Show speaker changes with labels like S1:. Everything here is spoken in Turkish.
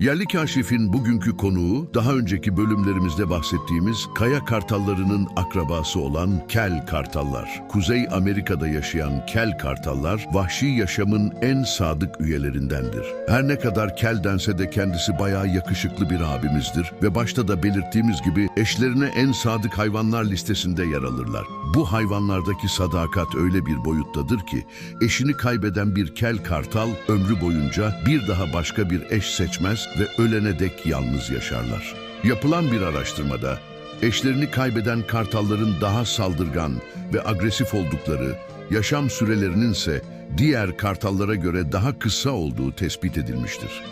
S1: Yerli kaşifin bugünkü konuğu daha önceki bölümlerimizde bahsettiğimiz kaya kartallarının akrabası olan kel kartallar. Kuzey Amerika'da yaşayan kel kartallar vahşi yaşamın en sadık üyelerindendir. Her ne kadar kel dense de kendisi bayağı yakışıklı bir abimizdir ve başta da belirttiğimiz gibi eşlerine en sadık hayvanlar listesinde yer alırlar. Bu hayvanlardaki sadakat öyle bir boyuttadır ki eşini kaybeden bir kel kartal ömrü boyunca bir daha başka bir eş seçmez ve ölene dek yalnız yaşarlar. Yapılan bir araştırmada eşlerini kaybeden kartalların daha saldırgan ve agresif oldukları, yaşam sürelerinin ise diğer kartallara göre daha kısa olduğu tespit edilmiştir.